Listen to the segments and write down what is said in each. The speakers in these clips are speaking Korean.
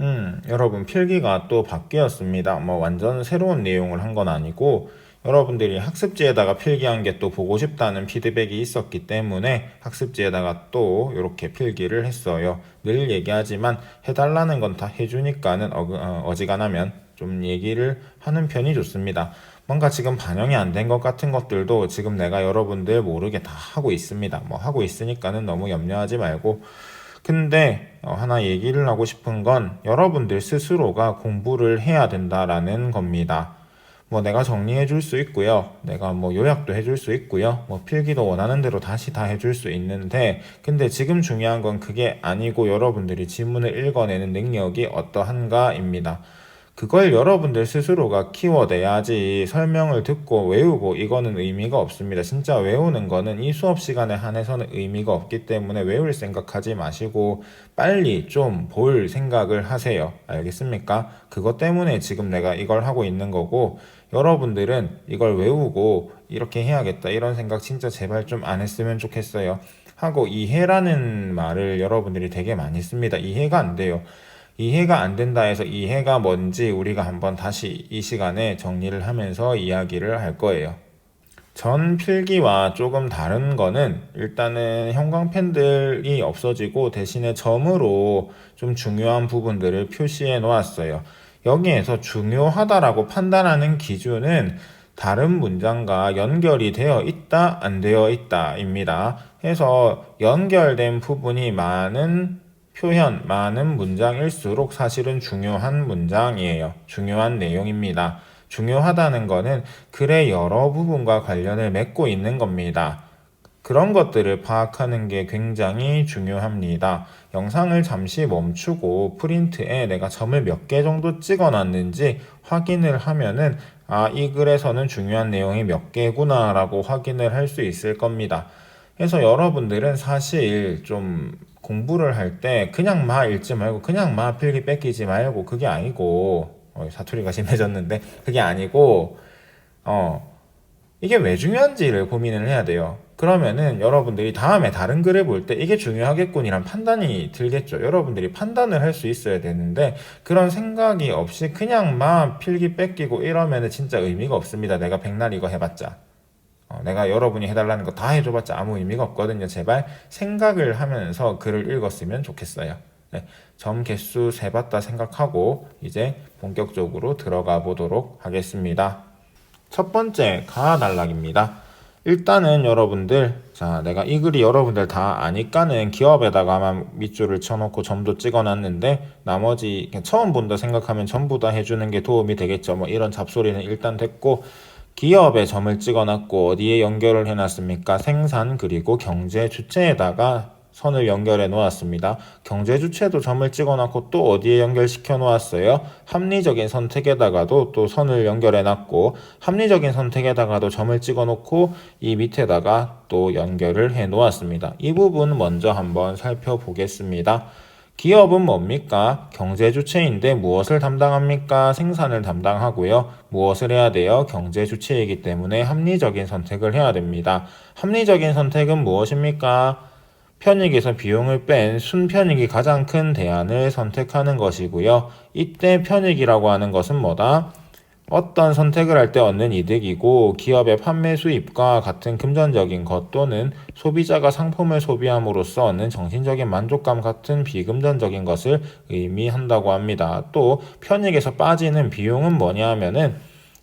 음, 여러분 필기가 또 바뀌었습니다. 뭐 완전 새로운 내용을 한 건 아니고 여러분들이 학습지에다가 필기한 게 또 보고 싶다는 피드백이 있었기 때문에 학습지에다가 또 이렇게 필기를 했어요. 늘 얘기하지만 해달라는 건 다 해주니까는 어, 어, 어지간하면 좀 얘기를 하는 편이 좋습니다. 뭔가 지금 반영이 안 된 것 같은 것들도 지금 내가 여러분들 모르게 다 하고 있습니다. 뭐 하고 있으니까는 너무 염려하지 말고 근데 어, 하나 얘기를 하고 싶은 건 여러분들 스스로가 공부를 해야 된다라는 겁니다. 뭐 내가 정리해 줄 수 있고요. 내가 뭐 요약도 해줄 수 있고요. 뭐 필기도 원하는 대로 다시 다 해줄 수 있는데 근데 지금 중요한 건 그게 아니고 여러분들이 지문을 읽어내는 능력이 어떠한가입니다. 그걸 여러분들 스스로가 키워내야지 설명을 듣고 외우고 이거는 의미가 없습니다. 진짜 외우는 거는 이 수업 시간에 한해서는 의미가 없기 때문에 외울 생각하지 마시고 빨리 좀 볼 생각을 하세요. 알겠습니까? 그것 때문에 지금 내가 이걸 하고 있는 거고 여러분들은 이걸 외우고 이렇게 해야겠다 이런 생각 진짜 제발 좀 안 했으면 좋겠어요. 하고 이해라는 말을 여러분들이 되게 많이 씁니다. 이해가 안 돼요. 이해가 안 된다 해서 이해가 뭔지 우리가 한번 다시 이 시간에 정리를 하면서 이야기를 할 거예요. 전 필기와 조금 다른 거는 일단은 형광펜들이 없어지고 대신에 점으로 좀 중요한 부분들을 표시해 놓았어요. 여기에서 중요하다라고 판단하는 기준은 다른 문장과 연결이 되어 있다, 안 되어 있다 입니다. 해서 연결된 부분이 많은 표현, 많은 문장일수록 사실은 중요한 문장이에요. 중요한 내용입니다. 중요하다는 거는 글의 여러 부분과 관련을 맺고 있는 겁니다. 그런 것들을 파악하는 게 굉장히 중요합니다. 영상을 잠시 멈추고 프린트에 내가 점을 몇 개 정도 찍어 놨는지 확인을 하면은 아, 이 글에서는 중요한 내용이 몇 개구나라고 확인을 할 수 있을 겁니다. 그래서 여러분들은 사실 좀 공부를 할 때 그냥 막 읽지 말고 그냥 막 필기 뺏기지 말고 그게 아니고 어, 사투리가 심해졌는데 그게 아니고 어 이게 왜 중요한지를 고민을 해야 돼요. 그러면은 여러분들이 다음에 다른 글을 볼 때 이게 중요하겠군이란 판단이 들겠죠. 여러분들이 판단을 할 수 있어야 되는데 그런 생각이 없이 그냥 막 필기 뺏기고 이러면은 진짜 의미가 없습니다. 내가 백날 이거 해봤자. 어, 내가 여러분이 해달라는 거 다 해줘봤자 아무 의미가 없거든요. 제발 생각을 하면서 글을 읽었으면 좋겠어요. 네, 점 개수 세봤다 생각하고 이제 본격적으로 들어가 보도록 하겠습니다. 첫 번째 가단락입니다. 일단은 여러분들 자 내가 이 글이 여러분들 다 아니까는 기업에다가만 밑줄을 쳐놓고 점도 찍어놨는데 나머지 처음 본다 생각하면 전부 다 해주는 게 도움이 되겠죠. 뭐 이런 잡소리는 일단 됐고 기업에 점을 찍어놨고 어디에 연결을 해놨습니까? 생산 그리고 경제 주체에다가 선을 연결해 놓았습니다. 경제 주체도 점을 찍어놨고 또 어디에 연결시켜 놓았어요? 합리적인 선택에다가도 또 선을 연결해 놨고 합리적인 선택에다가도 점을 찍어 놓고 이 밑에다가 또 연결을 해 놓았습니다. 이 부분 먼저 한번 살펴보겠습니다. 기업은 뭡니까? 경제 주체인데 무엇을 담당합니까? 생산을 담당하고요. 무엇을 해야 돼요? 경제 주체이기 때문에 합리적인 선택을 해야 됩니다. 합리적인 선택은 무엇입니까? 편익에서 비용을 뺀 순편익이 가장 큰 대안을 선택하는 것이고요. 이때 편익이라고 하는 것은 뭐다? 어떤 선택을 할 때 얻는 이득이고 기업의 판매 수입과 같은 금전적인 것 또는 소비자가 상품을 소비함으로써 얻는 정신적인 만족감 같은 비금전적인 것을 의미한다고 합니다. 또 편익에서 빠지는 비용은 뭐냐 하면은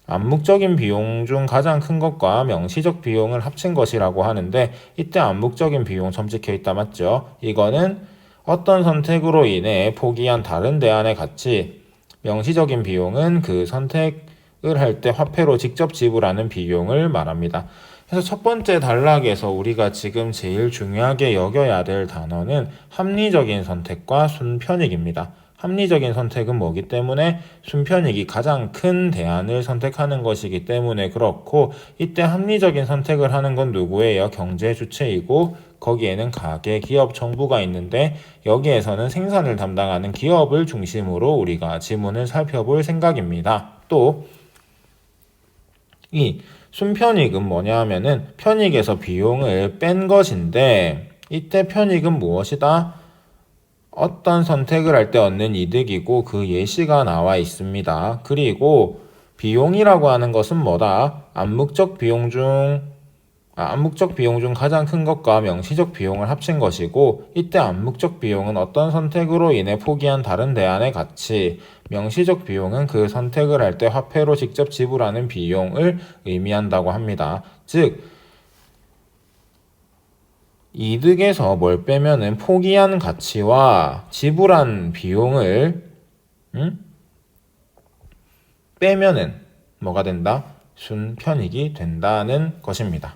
암묵적인 비용 중 가장 큰 것과 명시적 비용을 합친 것이라고 하는데 이때 암묵적인 비용 점 찍혀 있다 맞죠? 이거는 어떤 선택으로 인해 포기한 다른 대안의 가치 명시적인 비용은 그 선택 을 할 때 화폐로 직접 지불하는 비용을 말합니다. 그래서 첫 번째 단락에서 우리가 지금 제일 중요하게 여겨야 될 단어는 합리적인 선택과 순편익입니다. 합리적인 선택은 뭐기 때문에 순편익이 가장 큰 대안을 선택하는 것이기 때문에 그렇고 이때 합리적인 선택을 하는 건 누구예요? 경제 주체이고 거기에는 가계, 기업, 정부가 있는데 여기에서는 생산을 담당하는 기업을 중심으로 우리가 지문을 살펴볼 생각입니다. 또 이 순편익은 뭐냐 하면은 편익에서 비용을 뺀 것인데 이때 편익은 무엇이다? 어떤 선택을 할 때 얻는 이득이고 그 예시가 나와 있습니다. 그리고 비용이라고 하는 것은 뭐다? 암묵적 비용 중 아, 암묵적 비용 중 가장 큰 것과 명시적 비용을 합친 것이고 이때 암묵적 비용은 어떤 선택으로 인해 포기한 다른 대안의 가치, 명시적 비용은 그 선택을 할 때 화폐로 직접 지불하는 비용을 의미한다고 합니다. 즉 이득에서 뭘 빼면은 포기한 가치와 지불한 비용을 음? 빼면은 뭐가 된다? 순편익이 된다는 것입니다.